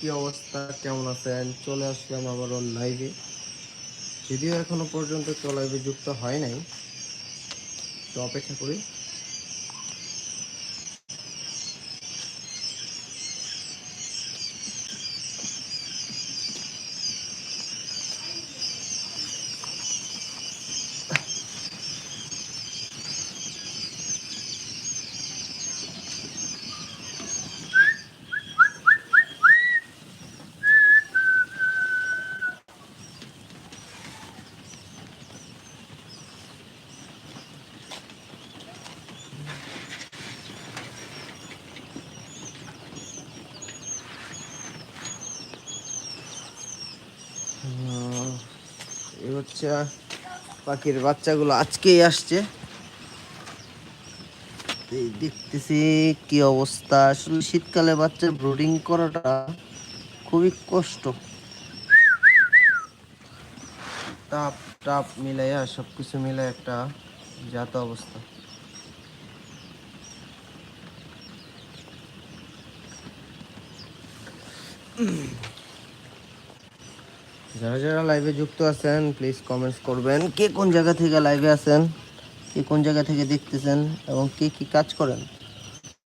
কি অবস্থা? কেমন আছেন? চলে আসলাম আবারও লাইভে যদিও এখনও পর্যন্ত কেউ লাইভে যুক্ত হয় নাই। তো অপেক্ষা করি। এই হচ্ছে পাখির বাচ্চাগুলো আজকেই আসছে। দেখতেছি কি অবস্থা। আসলে শীতকালে বাচ্চা ব্রুডিং করাটা খুবই কষ্ট। তাপ টাপ মিলাইয়া সব কিছু মিলে একটা জাত অবস্থা। যারা যারা লাইভে যুক্ত আছেন প্লিজ কমেন্টস করবেন। কে কোন জায়গা থেকে লাইভে আছেন, কে কোন জায়গা থেকে দেখতেছেন, এবং কে কি কাজ করেন?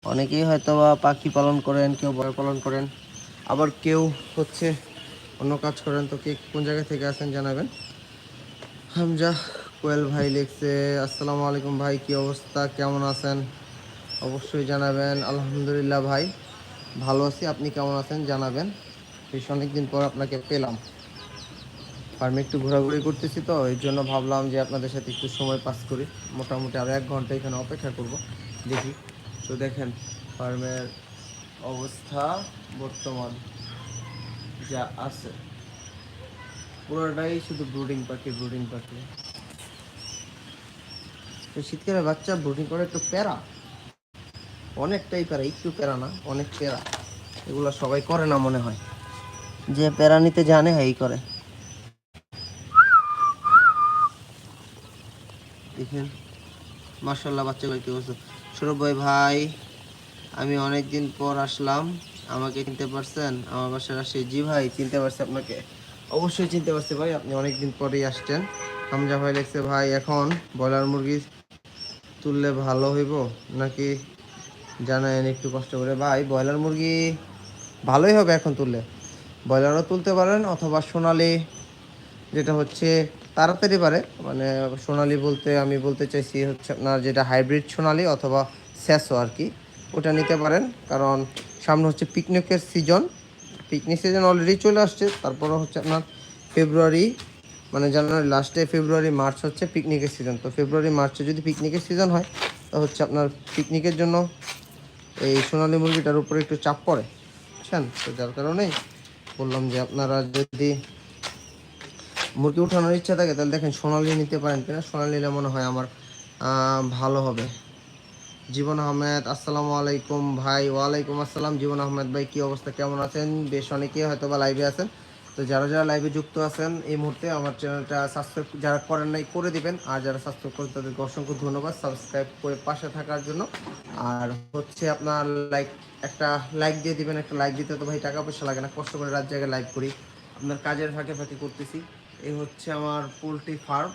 অনেকেই হয়তো বা পাখি পালন করেন, কেউ বয় পালন করেন, আবার কেউ হচ্ছে অন্য কাজ করেন, তো কে কোন জায়গা থেকে আছেন জানাবেন। হামজা কোয়েল ভাই লিখছে, আসসালামু আলাইকুম ভাই, কি অবস্থা? কেমন আছেন? অবশ্যই জানাবেন। আলহামদুলিল্লাহ ভাই, ভালো আছি, আপনি কেমন আছেন জানাবেন। বেশ অনেকদিন পর আপনাকে পেলাম। ফার্মে একটু ঘোরাঘুরি করতেছি তো, এই জন্য ভাবলাম যে আপনাদের সাথে একটু সময় পাস করি। মোটামুটি আরও এক ঘণ্টা এখানে অপেক্ষা করব, দেখি। তো দেখেন, ফার্মের অবস্থা বর্তমান যা আছে। পুরোটাই শুধু ব্রুডিং পাখি ব্রুডিং পাখি। তো শীতকালে বাচ্চা ব্রুডিং করে একটু প্যারা। অনেকটাই প্যারা, একটু প্যারা না, অনেক প্যারা। এগুলো সবাই করে না মনে হয়। যে প্যারা নিতে জানে হ্যাঁ করে। দেখেন। মার্শাল্লাহ বাচ্চাগুলো কি অবস্থা। সৌরভ ভাই ভাই, আমি অনেক দিন পর আসলাম। আমাকে চিনতে পারছেন? আমার বাসার আসে জি ভাই, চিনতে পারছি আপনাকে? অবশ্যই চিনতে পারছি ভাই, আপনি অনেক দিন পরেই আসছেন। হামজা ভাই লিখছে, ভাই, এখন ব্রয়লার মুরগি তুললে ভালো হইব? নাকি জানায়েন একটু কষ্ট করে, ভাই, ব্রয়লার মুরগি ভালোই হবে এখন তুললে। ব্রয়লারও তুলতে পারেন অথবা সোনালি, যেটা হচ্ছে তাড়াতাড়ি পারে। মানে সোনালি বলতে আমি বলতে চাইছি হচ্ছে আপনার যেটা হাইব্রিড সোনালি অথবা স্যাসো আর কি, ওটা নিতে পারেন। কারণ সামনে হচ্ছে পিকনিকের সিজন পিকনিক সিজন অলরেডি চলে আসছে। তারপরে হচ্ছে আপনার ফেব্রুয়ারি মানে জানুয়ারি লাস্টে ফেব্রুয়ারি মার্চ হচ্ছে পিকনিকের সিজন তো ফেব্রুয়ারি মার্চে যদি পিকনিকের সিজন হয়, তো হচ্ছে আপনার পিকনিকের জন্য এই সোনালি মুরগিটার উপরে একটু চাপ পড়ে। বুঝছেন? তো যার কারণেই বললাম যে আপনারা যদি মুরগি উঠানোর ইচ্ছা থাকে, তাহলে দেখেন সোনালি নিতে পারেন কিনা। সোনালি নিলে মনে হয় আমার ভালো হবে। জীবন আহমেদ, আসসালামু আলাইকুম ভাই। ওয়ালাইকুম আসসালাম। জীবন আহমেদ ভাই, কী অবস্থা? কেমন আছেন? বেশ অনেকেই হয়তো বা লাইভে আছেন। তো যারা যারা লাইভে যুক্ত আছেন, এই মুহূর্তে আমার চ্যানেলটা সাবস্ক্রাইব যারা করেন নাই, করে দিবেন। আর যারা সাবস্ক্রাইব করে তাদেরকে অসংখ্য ধন্যবাদ সাবস্ক্রাইব করে পাশে থাকার জন্য। আর হচ্ছে আপনার লাইক একটা লাইক দিয়ে দিবেন, একটা লাইক দিতে তো ভাই টাকা পয়সা লাগে না। কষ্ট করে রাত জায়গায় লাইভ করি। আপনার কাজের ফাঁকে ফাঁকে করতেছি। এই হচ্ছে আমার পোলট্রি ফার্ম।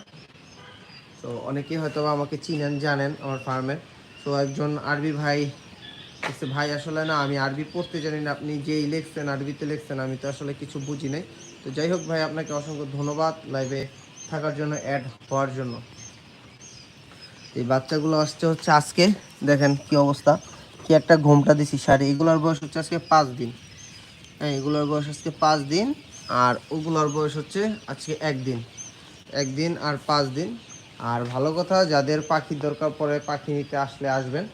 তো অনেকেই হয়তো আমাকে চিনেন, জানেন আমার ফার্মের। তো একজন আরবি ভাই ভাই, আসলে না, আমি আরবি পড়তে জানি না। আপনি যেই লিখছেন, আরবিতে লিখছেন, আমি তো আসলে কিছু বুঝি নাই। তো যাই হোক ভাই, আপনাকে অসংখ্য ধন্যবাদ লাইভে থাকার জন্য অ্যাড হওয়ার জন্য। এই বাচ্চাগুলো আসছে হচ্ছে আজকে। দেখেন কি অবস্থা। কি একটা ঘোমটা দিছি, শাড়ি। এগুলোর বয়স হচ্ছে আজকে পাঁচ দিন। হ্যাঁ এগুলোর বয়স আজকে পাঁচ দিন। আর ওগুলোর বয়স হচ্ছে আজকে একদিন। একদিন আর পাঁচ দিন। আর ভালো কথা যাদের পাখির দরকার পড়ে পাখি নিতে আসলে আসবেন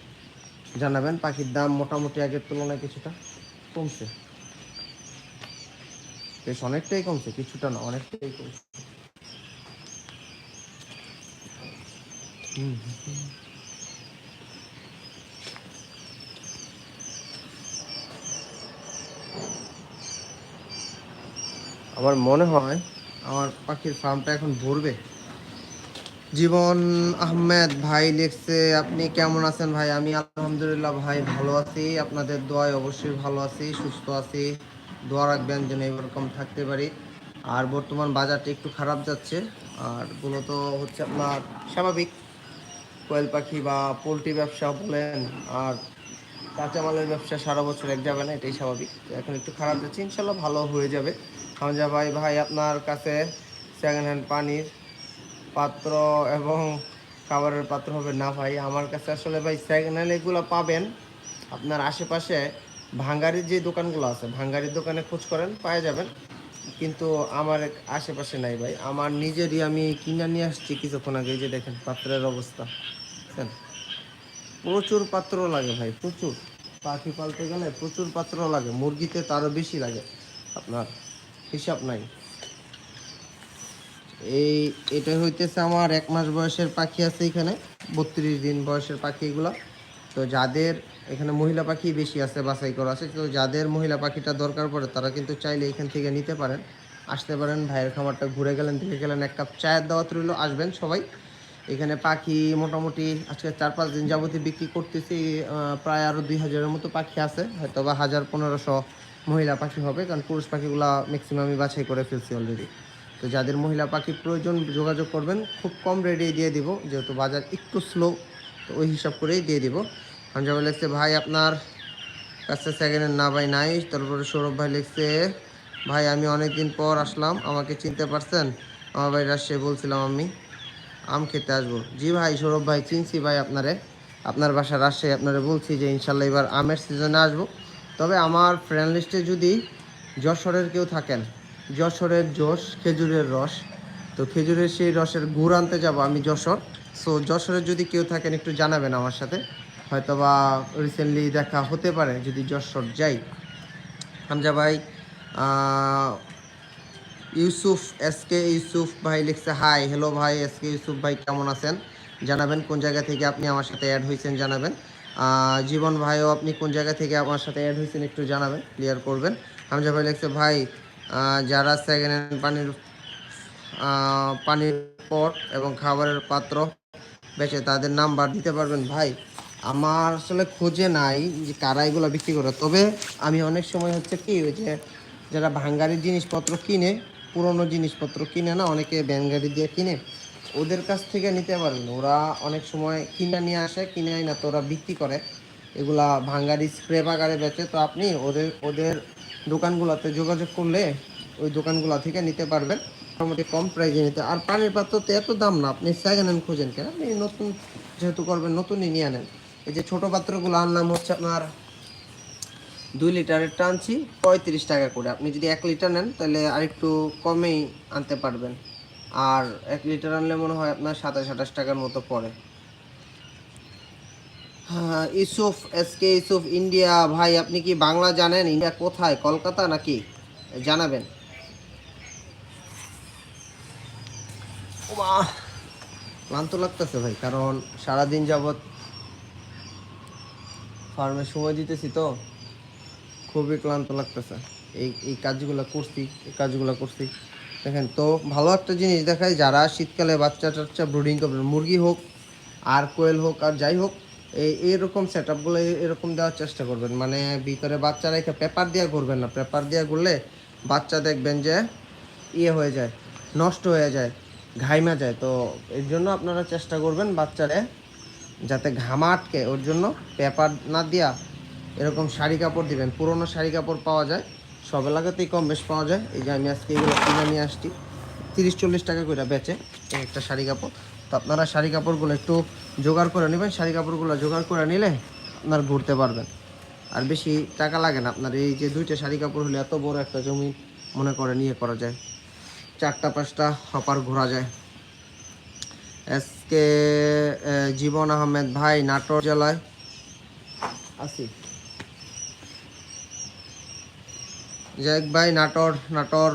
জানাবেন পাখির দাম মোটামুটি আগের তুলনায় কিছুটা কমছে। বেশ অনেকটাই কমছে কিছুটা না অনেকটাই কমছে। হুম, আমার মনে হয় আমার পাখির ফার্মটা এখন ভরবে। জীবন আহমেদ ভাই লিখছে, আপনি কেমন আছেন ভাই? আমি আলহামদুলিল্লাহ ভাই ভালো আছি। আপনাদের দোয়ায় অবশ্যই ভালো আছি, সুস্থ আছি। দোয়া রাখবেন যেন এরকম থাকতে পারি। আর বর্তমান বাজারটা একটু খারাপ যাচ্ছে। আর মূলত হচ্ছে আপনার স্বাভাবিক কোয়েল পাখি বা পোলট্রি ব্যবসা বলেন, আর কাঁচামালের ব্যবসা সারা বছর এক যাবে না, এটাই স্বাভাবিক। এখন একটু খারাপ যাচ্ছে, ইনশাল্লাহ ভালো হয়ে যাবে। হামজা ভাই ভাই আপনার কাছে সেকেন্ড হ্যান্ড পানির পাত্র এবং খাবারের পাত্র হবে না ভাই। আমার কাছে আসলে ভাই সেকেন্ড হ্যান্ড এগুলো পাবেন। আপনার আশেপাশে ভাঙ্গারির যে দোকানগুলো আছে, ভাঙ্গারির দোকানে খোঁজ করেন, পাওয়া যাবেন। কিন্তু আমার আশেপাশে নাই ভাই। আমার নিজেরই আমি কিনে নিয়ে আসছি কিছুক্ষণ আগে যে দেখেন পাত্রের অবস্থা। প্রচুর পাত্র লাগে ভাই, প্রচুর। পাখি পালতে গেলে প্রচুর পাত্র লাগে, মুরগিতে তারও বেশি লাগে। আপনার হিসাব নাই। এই এটা হইতেছে আমার এক মাস বয়সের পাখি আছে এখানে, বত্রিশ দিন বয়সের পাখি এগুলো। তো যাদের এখানে মহিলা পাখি বেশি আছে, বাছাই করা আছে, তো যাদের মহিলা পাখিটা দরকার পড়ে, তারা কিন্তু চাইলে এখান থেকে নিতে পারেন। আসতে পারেন, ভাইয়ের খামারটা ঘুরে গেলেন, দেখে গেলেন, এক কাপ চায়ের দাওয়াত রইল, আসবেন সবাই। এখানে পাখি মোটামুটি আজকে চার পাঁচ দিন যাবতীয় বিক্রি করতেছি প্রায় আরও দুই হাজারের মতো পাখি আছে হয়তো বা হাজার পনেরোশো মহিলা পাখি হবে, কারণ পুরুষ পাখিগুলা ম্যাক্সিমামই বাছাই করে ফেলছি অলরেডি তো যাদের মহিলা পাখি প্রয়োজন, যোগাযোগ করবেন, খুব কম রেটে দিয়ে দিব, যেহেতু বাজার একটু স্লো তো ওই হিসাব করেই দিয়ে দিব। পাঞ্জাবে লিখছে, ভাই, আপনার কাছে সেকেন্ডের না ভাই নাই। তারপরে সৌরভ ভাই লিখছে, ভাই, আমি অনেক দিন পর আসলাম, আমাকে চিনতে পারছেন? আমার ভাই রাজশাহী বলছিলাম আমি আম খেতে আসব। জি ভাই, সৌরভ ভাই, চিনছি ভাই আপনারে। আপনার বাসা রাজশাহী, আপনারে বলছি যে, ইনশাল্লাহ এবার আমের সিজনে আসব। তবে আমার ফ্রেন্ড লিস্টে যদি যশোরের কেউ থাকেন, যশোরের যশ খেজুরের রস, তো খেজুরের সেই রসের গুড় আনতে যাব আমি যশোর। সো যশোরের যদি কেউ থাকেন, একটু জানাবেন আমার সাথে। হয়তো বা রিসেন্টলি দেখা হতে পারে, যদি যশোর যাই। হামজা ভাই ইউসুফ এস কে ইউসুফ ভাই লিখছে হাই হ্যালো ভাই এস কে ইউসুফ ভাই কেমন আছেন? জানাবেন, কোন জায়গা থেকে আপনি আমার সাথে অ্যাড হয়েছেন জানাবেন। জীবন ভাইও আপনি কোন জায়গা থেকে আমার সাথে অ্যাড হয়েছেন একটু জানাবেন ক্লিয়ার করবেন। হামজা ভাই লিখছে, ভাই যারা সেকেন্ড হ্যান্ড পানির পানির পট এবং খাবারের পাত্র বেচে তাদের নাম্বার দিতে পারবেন। ভাই, আমার আসলে খোঁজে নাই যে কারা এগুলো বিক্রি করে। তবে আমি অনেক সময় হচ্ছে কি, ওই যে যারা ভাঙ্গারির জিনিসপত্র কিনে, পুরনো জিনিসপত্র কিনে না, অনেকে ব্যানগাড়ি দিয়ে কিনে ওদের কাছ থেকে নিতে পারেন। ওরা অনেক সময় কিনে নিয়ে আসে, কিনে না তো ওরা বিক্রি করে। এগুলা ভাঙ্গারি, স্প্রে বাগারে বেচে। তো আপনি ওদের ওদের দোকানগুলোতে যোগাযোগ করলে ওই দোকানগুলো থেকে নিতে পারবেন। মোটামুটি কম প্রাইসে নিতে। আর পানির পাত্র তো এত দাম না। আপনি সেকেন্ড হ্যান্ড খুঁজেন কেন? আপনি নতুন যেহেতু করবেন, নতুনই নিয়ে আনেন। এই যে ছোটো পাত্রগুলো আনলাম হচ্ছে আপনার দুই লিটারের টানছি, পঁয়ত্রিশ টাকা করে। আপনি যদি এক লিটার নেন, তাহলে আরেকটু কমেই আনতে পারবেন। আর এক লিটার আনলে মনে হয় আপনার সাতাশ, আঠাশ টাকার মতো পড়ে। হ্যাঁ Yusuf, S K Yusuf, India, ভাই, আপনি কি বাংলা জানেন? ইন্ডিয়া কোথায়? কলকাতা নাকি? জানাবেন। ক্লান্ত লাগতেছে ভাই, কারণ সারাদিন যাবৎ ফার্মে সময় দিতেছি তো। খুবই ক্লান্ত লাগতেছে। এই এই কাজগুলো করছি, এই কাজগুলো করছি। দেখেন, তো ভালো একটা জিনিস দেখায় যারা শীতকালে বাচ্চা টাচ্চা ব্রুডিং করবেন মুরগি হোক, আর কোয়েল হোক, আর যাই হোক, এই এরকম সেট আপগুলো এরকম দেওয়ার চেষ্টা করবেন। মানে ভিতরে বাচ্চা রেখে পেপার দিয়ে করবেন না। পেপার দিয়ে করলে বাচ্চা দেখবেন যে ইয়ে হয়ে যায়, নষ্ট হয়ে যায়, ঘাইমা যায়। তো এর জন্য আপনারা চেষ্টা করবেন বাচ্চারে যাতে ঘামা আটকে, ওর জন্য পেপার না দিয়া এরকম শাড়ি কাপড় দিবেন। পুরনো শাড়ি কাপড় পাওয়া যায়। সব এলাকাতেই কম বেশ পাওয়া যায়। এই যে আমি আজকে এগুলো কিনে নিয়ে আসছি। তিরিশ চল্লিশ টাকা করে বেচে একটা শাড়ি কাপড়। তো আপনারা শাড়ি কাপড়গুলো একটু জোগাড় করে নেবেন। শাড়ি কাপড়গুলো জোগাড় করে নিলে আপনার ঘুরতে পারবেন। আর বেশি টাকা লাগে না আপনার। এই যে দুইটা শাড়ি কাপড় হলে এত বড় একটা জমি মনে করে নিয়ে করা যায়। চারটা পাঁচটা হপার ঘোরা যায়। আহ, জীবন আহমেদ ভাই নাটোর জেলায় আছি। যাক ভাই, নাটোর নাটোর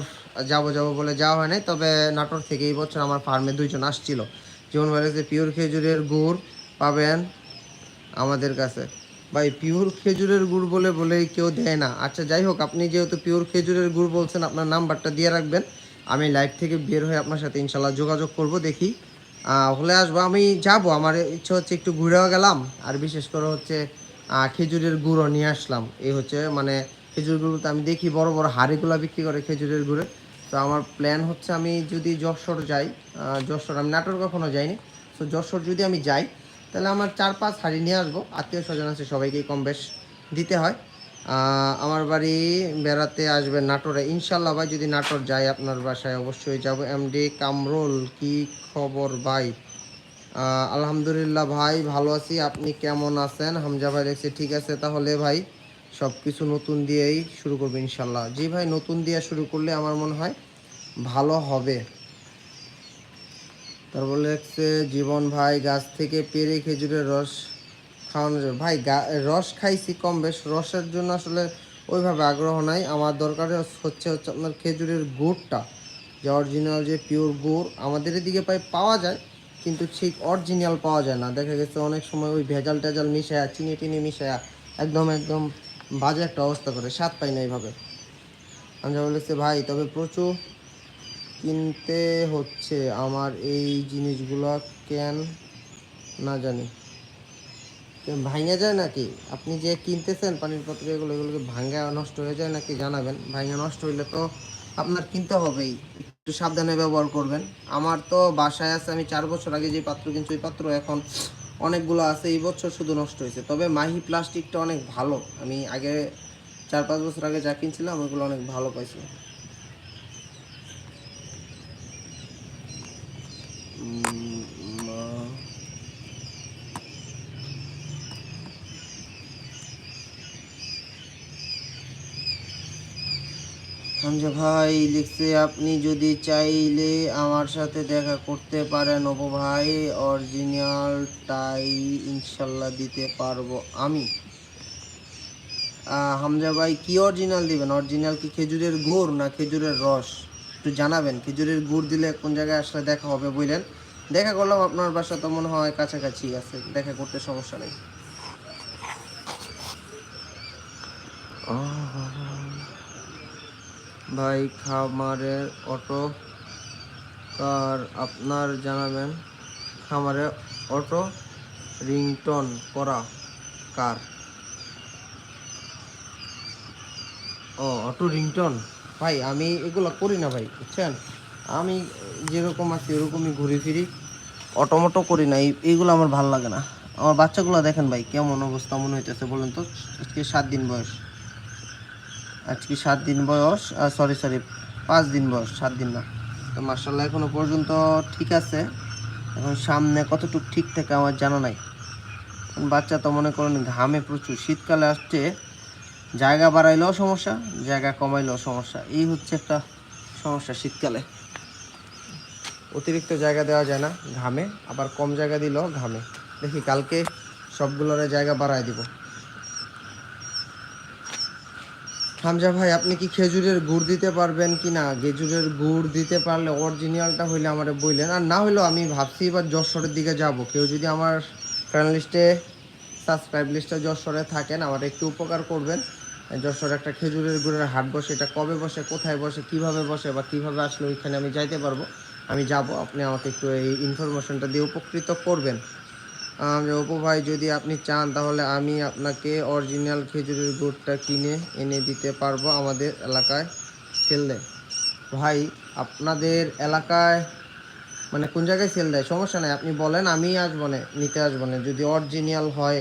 যাব যাব বলে যাওয়া হয় নাই, তবে নাটোর থেকে এই বছর আমার ফার্মে দুইজন আসছিল। জীবন ভাই পিওর খেজুরের গুড় পাবেন আমাদের কাছে। ভাই পিওর খেজুরের গুড় বলে বলে কেউ দেয় না। আচ্ছা যাই হোক, আপনি যেহেতু পিওর খেজুরের গুড় বলছেন, আপনার নাম্বারটা দিয়ে রাখবেন। আমি লাইভ থেকে বের হয়ে আপনার সাথে ইনশাল্লাহ যোগাযোগ করব, দেখি। হলে আসব। আমি যাব, আমার ইচ্ছা হচ্ছে একটু ঘুরেও গেলাম, আর বিশেষ করে হচ্ছে খেজুরের গুঁড়ো নিয়ে আসলাম। এই হচ্ছে মানে খেজুর গুঁড়োতে আমি দেখি বড় বড় হাড়িগুলো বিক্রি করে খেজুরের গুড়ে। তো আমার প্ল্যান হচ্ছে আমি যদি যশোর যাই যশোর আমি নাটোর কখনো যাইনি। তো যশোর যদি আমি যাই, তাহলে আমার চার পাঁচ হাড়ি নিয়ে আসব। আত্মীয় স্বজন আছে, সবাইকেই কম বেশ দিতে হয়। আমার বাড়ি বেড়াতে আসবে নাটোরে। ইনশাল্লাহ ভাই, যদি নাটোর যাই, আপনার বাসায় অবশ্যই যাব। এমডি কামরুল, কি খবর ভাই? আলহামদুলিল্লাহ ভাই, ভালো আছি। আপনি কেমন আছেন? হামজা ভাই দেখছি ঠিক আছে, তাহলে ভাই। সব কিছু নতুন দিয়েই শুরু করব ইনশাল্লাহ। জি ভাই, নতুন দিয়ে শুরু করলে আমার মনে হয় ভালো হবে। তারপর লেখছে, জীবন ভাই, গাছ থেকে পেরে খেজুরের রস খাওয়ানো যাবে ভাই রস খাইছি কম বেশ, রসের জন্য আসলে ওইভাবে আগ্রহ নাই। আমার দরকার হচ্ছে হচ্ছে আপনার খেজুরের গুড়টা। যে অরিজিনাল যে পিওর গুড় আমাদের এদিকে প্রায় পাওয়া যায়, কিন্তু ঠিক অরিজিনাল পাওয়া যায় না। দেখা গেছে অনেক সময় ওই ভেজাল টেজাল মিশায়া চিনি টিনি মিশায়া, একদম একদম বাজে একটা অবস্থা করে, স্বাদ পাই না এইভাবে। আমি যা বলেছে, ভাই, তবে প্রচুর কিনতে হচ্ছে আমার এই জিনিসগুলো কেন না জানি। ভাঙে যায় নাকি? আপনি যে কিনতেছেন পানির পাত্র এগুলো, এগুলোকে ভাঙ্গা নষ্ট হয়ে যায় নাকি জানাবেন। ভাঙা নষ্ট হইলে তো আপনার কিনতে হবেই। একটু সাবধানে ব্যবহার করবেন। আমার তো বাসায় আছে, আমি চার বছর আগে যে পাত্র কিনছি, ওই পাত্র এখন অনেকগুলো আছে, এই বছর শুধু নষ্ট হয়েছে। তবে মাহি প্লাস্টিকটা অনেক ভালো। আমি আগে চার পাঁচ বছর আগে যা কিনছিলাম ওইগুলো অনেক ভালো পাইছি হামজা ভাই লিখছে, আপনি যদি চাইলে আমার সাথে দেখা করতে পারেন অপু ভাই অরিজিনালটাই ইনশাল্লাহ দিতে পারব আমি। হামজা ভাই, কি অরিজিনাল দিবেন? অরিজিনাল কি খেজুরের গুড় না খেজুরের রস? একটু জানাবেন, খেজুরের গুড় দিলে কোন জায়গায় আসলে দেখা হবে বুঝলেন দেখা করলাম, আপনার বাসা তো মনে হয় কাছাকাছি আছে, দেখা করতে সমস্যা নেই। ভাই খামারের অটো কার আপনার জানাবেন? খামারে অটো, রিংটন করা কার? ও, অটো, রিংটন? ভাই, আমি এগুলো করি না ভাই, বুঝছেন? আমি যেরকম আছি ওরকমই ঘুরে ফিরি। অটোমোটো করি না, এই- এইগুলো আমার ভালো লাগে না। আমার বাচ্চাগুলো দেখেন ভাই, কেমন অবস্থা মনে হইতেছে বলেন তো? আজকে সাত দিন বয়স। আজকে সাত দিন বয়স সরি সরি পাঁচ দিন বয়স, সাত দিন না। তো মার্শাল্লাহ এখনও পর্যন্ত ঠিক আছে। এখন সামনে কতটুকু ঠিক থাকে আমার জানা নাই। বাচ্চা তো মনে করেন ঘামে প্রচুর। শীতকালে আসছে, জায়গা বাড়াইলেও সমস্যা, জায়গা কমাইলেও সমস্যা। এই হচ্ছে একটা সমস্যা শীতকালে। অতিরিক্ত জায়গা দেওয়া যায় না, ঘামে। আবার কম জায়গা দিলেও ঘামে। দেখি কালকে সবগুলোর জায়গা বাড়ায় দিব। হামজা ভাই, আপনি কি খেজুরের গুড় দিতে পারবেন কি না? খেজুরের গুড় দিতে পারলে অরিজিনালটা হইলে আমার বললেন আর না হলেও আমি ভাবছি এবার যশোরের দিকে যাব। কেউ যদি আমার ফ্রেন্ড লিস্টে সাবস্ক্রাইব লিস্টে যশোরে থাকেন, আমার একটু উপকার করবেন। যশোরে একটা খেজুরের গুড়ের হাট বসে, এটা কবে বসে, কোথায় বসে, কীভাবে বসে বা কীভাবে আসলে ওইখানে আমি যাইতে পারব, আমি যাব। আপনি আমাকে একটু এই ইনফরমেশনটা দিয়ে উপকৃত করবেন। যে ভাই, যদি আপনি চান তাহলে আমি আপনাকে অরিজিনাল খেজুরের গুড়টা কিনে এনে দিতে পারব আমাদের এলাকায় সেল দেয়। ভাই, আপনাদের এলাকায় মানে কোন জায়গায় সেল দেয়? সমস্যা নাই, আপনি বলেন, আমি আসব না, নিতে আসব না। যদি অরিজিনাল হয়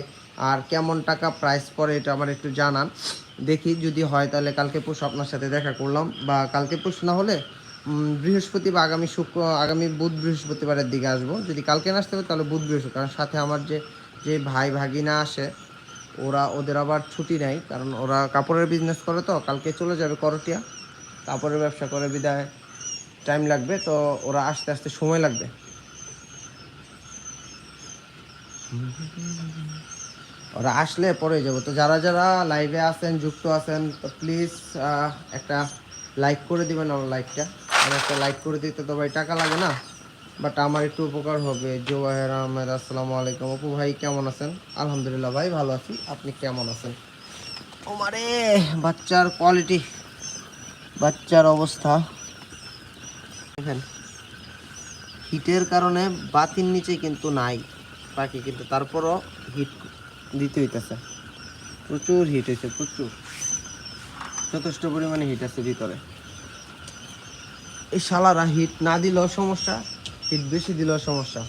আর কেমন টাকা প্রাইস পড়ে এটা আমার একটু জানান। দেখি যদি হয় তাহলে কালকে পুষ আপনার সাথে দেখা করলাম বা কালকে পুষ না হলে বৃহস্পতিবার আগামী শুক্র, আগামী বুধ বৃহস্পতিবারের দিকে আসব। যদি কালকে না আসতে হবে তাহলে বুধ বৃহস্পতি কারণ সাথে আমার যে যে ভাই ভাগিনা আসে, ওরা, ওদের আবার ছুটি নেই। কারণ ওরা কাপড়ের বিজনেস করে তো, কালকে চলে যাবে করটিয়া। কাপড়ের ব্যবসা করে বিদায় টাইম লাগবে, তো ওরা আসতে আসতে সময় লাগবে। ওরা আসলে পরে যাব। তো যারা যারা লাইভে আছেন, যুক্ত আছেন, তো প্লিজ একটা লাইক করে দিবেন আমার লাইকটা আর একটা লাইক করে দিতে তো ভাই টাকা লাগে না। বাট আমার একটু উপকার হবে। জোবাহের আহমেদ, আসসালামু আলাইকুম। অপু ভাই কেমন আছেন? আলহামদুলিল্লাহ ভাই ভালো আছি। আপনি কেমন আছেন? ওমারে, বাচ্চার কোয়ালিটি বাচ্চার অবস্থা। দেখেন, হিটের কারণে বাতির নিচে কিন্তু নাই। পাখি কিন্তু তারপরও হিট দিতে হইতেছে। প্রচুর হিট হয়েছে প্রচুর। যথেষ্ট পরিমাণে হিট আছে ভিতরে। এই শালারা হিট না দিলেও সমস্যা হিট বেশি দিলেও সমস্যা।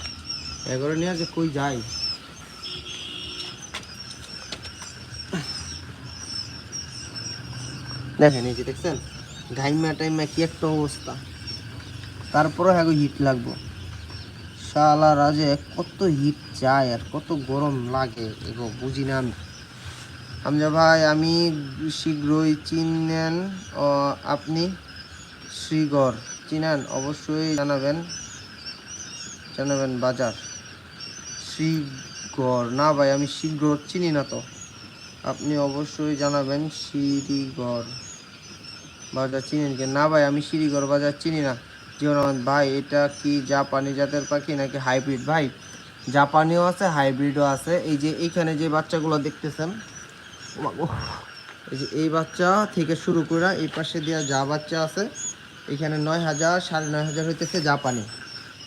এগুলো নিয়ে যে কই যায় দেখেন এই যে দেখছেন, ঘাইমা টাইমা কি একটা অবস্থা। তারপরে হ্যাঁ হিট লাগবো। শালারা যে কত হিট চায় আর কত গরম লাগে, এগো বুঝি না আমি। হামজা ভাই, আমি শীঘ্রই চিনেন আপনি শ্রীগড় চিনেন, অবশ্যই জানাবেন জানাবেন বাজার। শ্রীগড় না ভাই, আমি শীঘ্র চিনি না তো। আপনি অবশ্যই জানাবেন শ্রীগড় বাজার চিনেন কি? না ভাই, আমি শ্রীগড় বাজার চিনি না। জীবনানন্দ ভাই, এটা কি জাপানি জাতের পাখি নাকি হাইব্রিড? ভাই, জাপানিও আছে, হাইব্রিডও আছে। এই যে, এইখানে যে বাচ্চাগুলো দেখতেছেন। এই এই বাচ্চা থেকে শুরু করে এই পাশে দেওয়া যা বাচ্চা আছে, এখানে নয় হাজার, সাড়ে নয় হাজার হইতেছে জাপানি।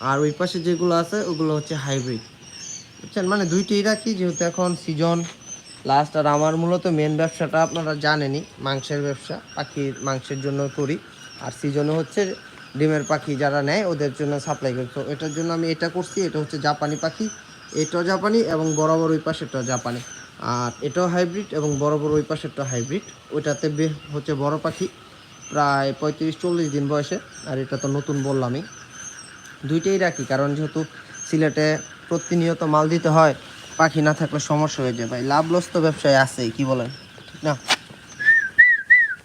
আর ওই পাশে যেগুলো আছে, ওগুলো হচ্ছে হাইব্রিড বুঝছেন? মানে দুইটাই রাখি, যেহেতু এখন সিজন লাস্ট আর আমার মূলত মেন ব্যবসাটা আপনারা জানেনই, মাংসের ব্যবসা, পাখির মাংসের জন্য করি। আর সিজনে হচ্ছে ডিমের পাখি যারা নেয়, ওদের জন্য সাপ্লাই করি। তো এটার জন্য আমি এটা করছি, এটা হচ্ছে জাপানি পাখি। এটাও জাপানি এবং বরাবর ওই পাশেটাও জাপানি। আর এটাও হাইব্রিড এবং বরাবর ওই পাশেরটা হাইব্রিড ওইটাতে হচ্ছে বড় পাখি, প্রায় পঁয়ত্রিশ চল্লিশ দিন বয়সে। আর এটা তো নতুন বললামই। দুইটাই রাখি, কারণ যেহেতু সিলেটে প্রতিনিয়ত মাল দিতে হয়, পাখি না থাকলে সমস্যা হয়ে যায়। ভাই লাভ লস তো ব্যবসায় আছেই, কি বলেন? না?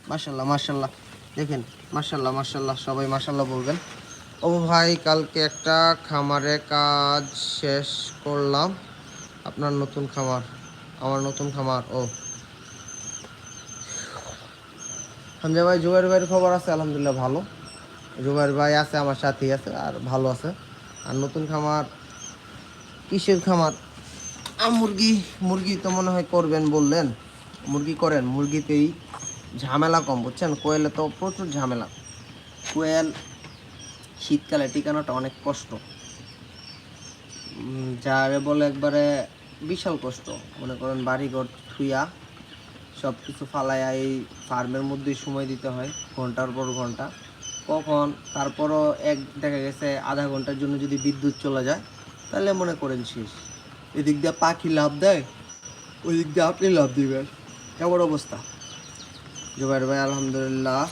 মার্শাল্লাহ মার্শাল্লাহ দেখেন মার্শাল্লাহ মার্শাল্লাহ সবাই মার্শাল্লাহ বলবেন। ও ভাই, কালকে একটা খামারে কাজ শেষ করলাম। আপনার নতুন খামার? আমার নতুন খামার, ও। হামজা ভাই, জুবাইর ভাইয়ের খবর আছে, আলহামদুলিল্লাহ ভালো। জুবাইর ভাই আছে, আমার সাথেই আছে, আর ভালো আছে। আর নতুন খামার, কিসের খামার? মুরগি মুরগি তো মনে হয় করবেন বললেন। মুরগি করেন, মুরগিতেই ঝামেলা কম, বুঝছেন? কোয়েলে তো প্রচুর ঝামেলা। কোয়েল শীতকালে টিকানোটা অনেক কষ্ট। যারে বলে একবারে বিশাল কষ্ট। মনে করেন বাড়িঘর থুইয়া সব কিছু ফালাইয়া এই ফার্মের মধ্যেই সময় দিতে হয়, ঘণ্টার পর ঘণ্টা। কখন? তারপরও এক দেখা গেছে আধা ঘণ্টার জন্য যদি বিদ্যুৎ চলে যায়, তাহলে মনে করেন শেষ। এদিক দিয়ে পাখি লাভ দেয় ওই দিক দিয়ে আপনি লাভ দিবেন। কেমন অবস্থা। জুবাইর ভাই, আলহামদুলিল্লাহ।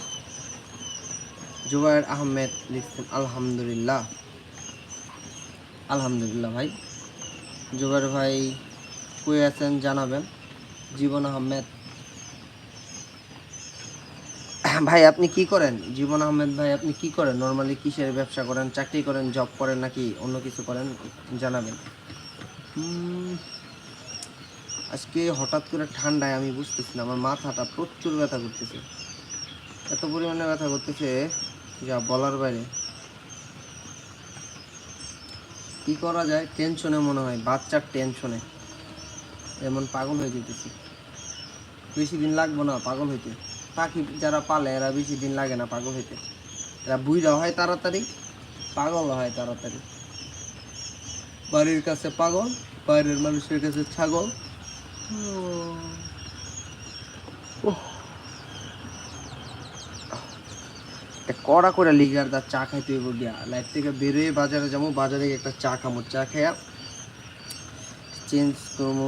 জুবাইর আহমেদ লিখছেন, আলহামদুলিল্লাহ। আলহামদুলিল্লাহ ভাই। জুবাইর ভাই কই আছেন জানাবেন। জীবন আহমেদ। ভাই, আপনি কি করেন? জীবন আহমেদ ভাই, আপনি কি করেন? নর্মালি কিসের ব্যবসা করেন? চাকরি করেন? জব করেন নাকি অন্য কিছু করেন? জানাবেন। আজকে হঠাৎ করে ঠান্ডায় আমি বুঝতেছি না, আমার মাথাটা প্রচুর ব্যথা করতেছে। এত পরিমাণে ব্যথা করতেছে, যা বলার বাইরে। কি করা যায়? টেনশনে মনে হয়, বাচ্চার টেনশনে এমন পাগল হয়ে যেতেছি। বেশি দিন লাগবো না, পাগল হইতে। পাখি যারা পালে, এরা বেশি দিন লাগে না পাগল হইতে। এরা বুইরা হয় তাড়াতাড়ি, পাগল হয় তাড়াতাড়ি। বাড়ির কাছে পাগল, বাইরের মানুষের কাছে ছাগল। একটা কড়া করে লিগার তার চা খাইতে হইব গিয়া। লাইফ থেকে বেরোয় বাজারে যাব, বাজারে একটা চা খামো, চা খেয়া চেঞ্জ করব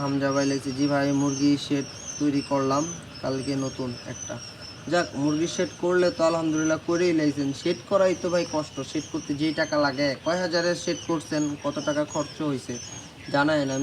হামজা ভাই লিখছে জি ভাই, মুরগি শেড তৈরি করলাম, কালকে নতুন একটা। যাক, মুরগি শেড করলে তো আলহামদুলিল্লাহ করেই লাইছেন। শেড করাই তো ভাই কষ্ট। শেড করতে যেই টাকা লাগে, কয় হাজারের শেড করছেন, কত টাকা খরচ হয়েছে জানায় না।